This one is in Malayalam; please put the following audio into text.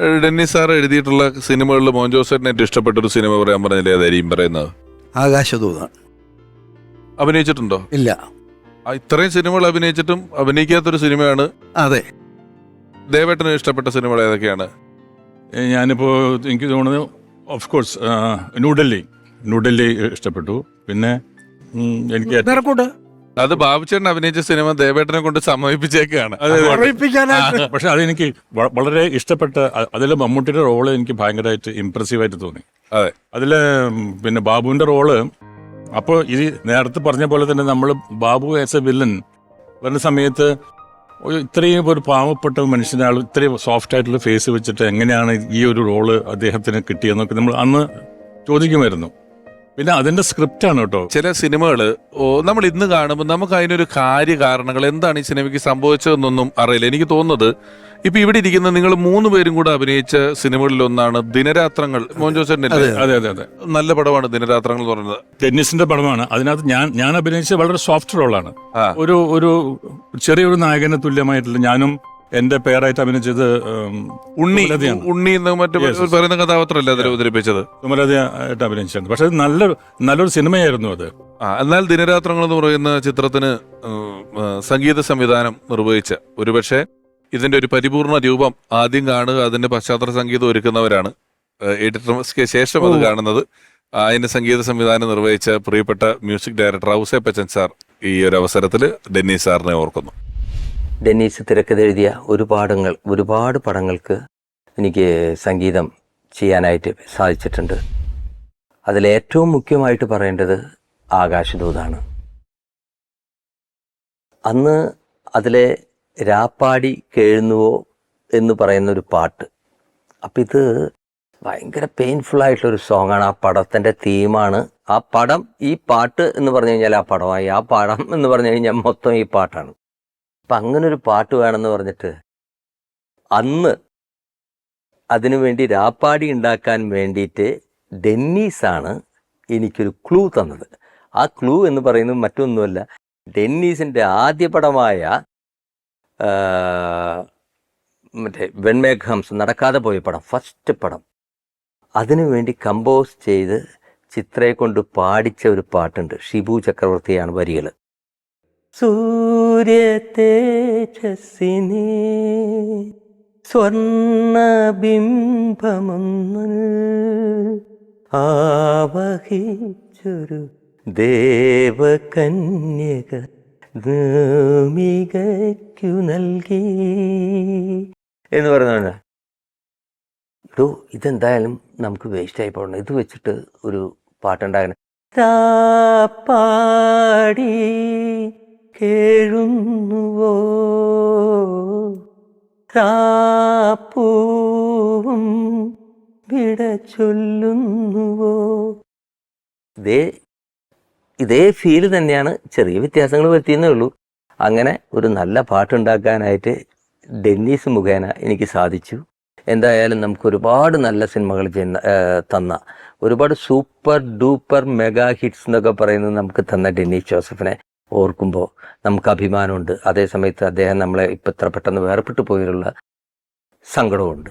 ഏഹ് ഡെന്നിസ് സാർ എഴുതിയിട്ടുള്ള സിനിമകളിൽ മോഹൻ ജോസഫിനെ ഏറ്റവും ഇഷ്ടപ്പെട്ട ഒരു സിനിമ പറയാൻ പറഞ്ഞില്ലേ? അതായിരിക്കും പറയുന്നത്. ആകാശദൂതാണ് അഭിനയിച്ചിട്ടുണ്ടോ? ഇല്ല. ആ, ഇത്രയും സിനിമകൾ അഭിനയിച്ചിട്ടും അഭിനയിക്കാത്തൊരു സിനിമയാണ്. അതെ. ദേവേട്ടന് ഇഷ്ടപ്പെട്ട സിനിമകൾ ഏതൊക്കെയാണ്? ഏ, ഞാനിപ്പോൾ എനിക്ക് തോന്നുന്നത് ഓഫ് കോഴ്സ് ന്യൂഡൽഹി. ന്യൂഡൽഹി ഇഷ്ടപ്പെട്ടു. പിന്നെ ഉം, എനിക്ക് ഏറ്റവും- നിറക്കൂട്ട് അത് ബാബുചേട്ടൻ അഭിനയിച്ച സിനിമ ദേവേട്ടനെ കൊണ്ട് സമീപിച്ചേക്കാണ്. അതെ, അതെ. പക്ഷെ അതെനിക്ക് എനിക്ക് വളരെ ഇഷ്ടപ്പെട്ട അതിൽ മമ്മൂട്ടിയുടെ റോൾ എനിക്ക് ഭയങ്കരമായിട്ട് ഇമ്പ്രസീവായിട്ട് തോന്നി. അതെ. അതിൽ പിന്നെ ബാബുവിന്റെ റോൾ അപ്പോൾ ഇത് നേരത്തെ പറഞ്ഞ പോലെ തന്നെ നമ്മൾ ബാബു ആസ് എ വില്ലൻ വരുന്ന സമയത്ത് ഇത്രയും ഒരു പാവപ്പെട്ട മനുഷ്യനാൾ ഇത്രയും സോഫ്റ്റ് ആയിട്ടുള്ള ഫേസ് വെച്ചിട്ട് എങ്ങനെയാണ് ഈ ഒരു റോൾ അദ്ദേഹത്തിന് കിട്ടിയെന്നൊക്കെ നമ്മൾ അന്ന് ചോദിക്കുമായിരുന്നു. പിന്നെ അതിന്റെ സ്ക്രിപ്റ്റ് ആണ് കേട്ടോ. ചില സിനിമകൾ നമ്മൾ ഇന്ന് കാണുമ്പോൾ നമുക്ക് അതിനൊരു കാര്യ കാരണങ്ങൾ എന്താണ് ഈ സിനിമയ്ക്ക് സംഭവിച്ചതെന്നൊന്നും അറിയില്ല. എനിക്ക് തോന്നുന്നത് ഇപ്പൊ ഇവിടെ ഇരിക്കുന്ന നിങ്ങൾ മൂന്ന് പേരും കൂടെ അഭിനയിച്ച സിനിമകളിൽ ഒന്നാണ് ദിനരാത്രങ്ങൾ. മോഹൻ ജോസഫിന്റെ അതെ അതെ അതെ നല്ല പടമാണ് ദിനരാത്രങ്ങൾ എന്ന് പറയുന്നത്. ടെന്നീസിന്റെ പടമാണ്. അതിനകത്ത് ഞാൻ ഞാൻ അഭിനയിച്ച വളരെ സോഫ്റ്റ് റോളാണ്. ഒരു ഒരു ചെറിയൊരു നായകന് തുല്യമായിട്ടുള്ള ഞാനും എന്റെ പേരായിട്ട് അഭിനയിച്ചത് ഉണ്ണി ഉണ്ണി എന്ന് മറ്റു. പറയുന്ന കഥാപാത്രമല്ല അതിൽ അവതരിപ്പിച്ചത്? സുമലതയായിട്ട് അഭിനയിച്ചിട്ടുണ്ട്. പക്ഷെ നല്ല നല്ലൊരു സിനിമയായിരുന്നു അത്. എന്നാൽ ദിനരാത്രങ്ങൾ എന്ന് പറയുന്ന ചിത്രത്തിന് സംഗീത സംവിധാനം നിർവഹിച്ച ഒരുപക്ഷെ ഇതിന്റെ ഒരു പരിപൂർണ രൂപം ആദ്യം കാണുക അതിന്റെ പശ്ചാത്തല സംഗീതം ഒരുക്കുന്നവരാണ്. എഡിറ്റർമസ്ക്ക് ശേഷം അത്. കാണുന്നത്. അതിന്റെ സംഗീത സംവിധാനം നിർവഹിച്ച പ്രിയപ്പെട്ട music director Ouseppachan sir ഈ ഒരു അവസരത്തിൽ ഡെന്നി സാറിനെ ഓർക്കുന്നു. ഡെന്നീസ് തിരക്കഥെഴുതിയ ഒരുപാടങ്ങൾ ഒരുപാട് പടങ്ങൾക്ക് എനിക്ക് സംഗീതം ചെയ്യാനായിട്ട് സാധിച്ചിട്ടുണ്ട്. അതിലേറ്റവും മുഖ്യമായിട്ട് പറയേണ്ടത് ആകാശദൂതാണ്. അന്ന് അതിലെ രാപ്പാടി കേഴുന്നുവോ എന്ന് പറയുന്ന ഒരു പാട്ട്. അപ്പം ഇത് ഭയങ്കര പെയിൻഫുൾ ആയിട്ടുള്ളൊരു സോങ്ങാണ് ആ പടത്തിന്റെ തീമാണ് ആ പടം ഈ പാട്ട് എന്ന് പറഞ്ഞു കഴിഞ്ഞാൽ ആ പടമായി. ആ പടം എന്ന് പറഞ്ഞു കഴിഞ്ഞാൽ മൊത്തം ഈ പാട്ടാണ്. അപ്പം അങ്ങനെ ഒരു പാട്ട് വേണമെന്ന് പറഞ്ഞിട്ട് അന്ന് അതിനു വേണ്ടി രാപ്പാടി ഉണ്ടാക്കാൻ വേണ്ടിയിട്ട് ഡെന്നീസാണ് എനിക്കൊരു ക്ലൂ തന്നത്. ആ ക്ലൂ എന്ന് പറയുന്നത് മറ്റൊന്നുമല്ല ഡെന്നീസിന്റെ ആദ്യ പടമായ മറ്റേ വെൺമേഘംസ് നടക്കാതെ പോയ പടം ഫസ്റ്റ് പടം. അതിനു വേണ്ടി കമ്പോസ് ചെയ്ത് ചിത്രയെ കൊണ്ട് പാടിച്ച ഒരു പാട്ടുണ്ട്. ഷിബു ചക്രവർത്തിയാണ് വരികൾ സൂര്യ തേജസ്സിനെ സ്വർണബിംബമൊന്നിൽ ആവഹിച്ചൊരു ദേവകന്യക ഭൂമികയ്ക്കു നൽകി. എന്ന് പറഞ്ഞാ ഡോ ഇതെന്തായാലും നമുക്ക് വേസ്റ്റ് ആയി പോകണം. ഇത് വെച്ചിട്ട് ഒരു പാട്ടുണ്ടാകണം. പാടി കേഴുന്നുവോ? രാപ്പൂവും വിട ചൊല്ലുന്നുവോ? ഇതേ ഇതേ ഫീൽ തന്നെയാണ് ചെറിയ വ്യത്യാസങ്ങൾ വരുത്തിയെന്നേ ഉള്ളൂ. അങ്ങനെ ഒരു നല്ല പാട്ടുണ്ടാക്കാനായിട്ട് ഡെന്നീസ് മുഖേന എനിക്ക് സാധിച്ചു. എന്തായാലും നമുക്ക് ഒരുപാട് നല്ല സിനിമകൾ തന്ന ഒരുപാട് സൂപ്പർ ഡൂപ്പർ മെഗാ ഹിറ്റ്സ് എന്നൊക്കെ പറയുന്നത് നമുക്ക് തന്ന ഡെന്നീസ് ജോസഫിനെ ഓർക്കുമ്പോൾ നമുക്ക് അഭിമാനമുണ്ട്. അതേ സമയത്ത് അദ്ദേഹം നമ്മളെ ഇപ്പം ഇത്ര പെട്ടെന്ന് വേർപെട്ടു പോയുള്ള സങ്കടമുണ്ട്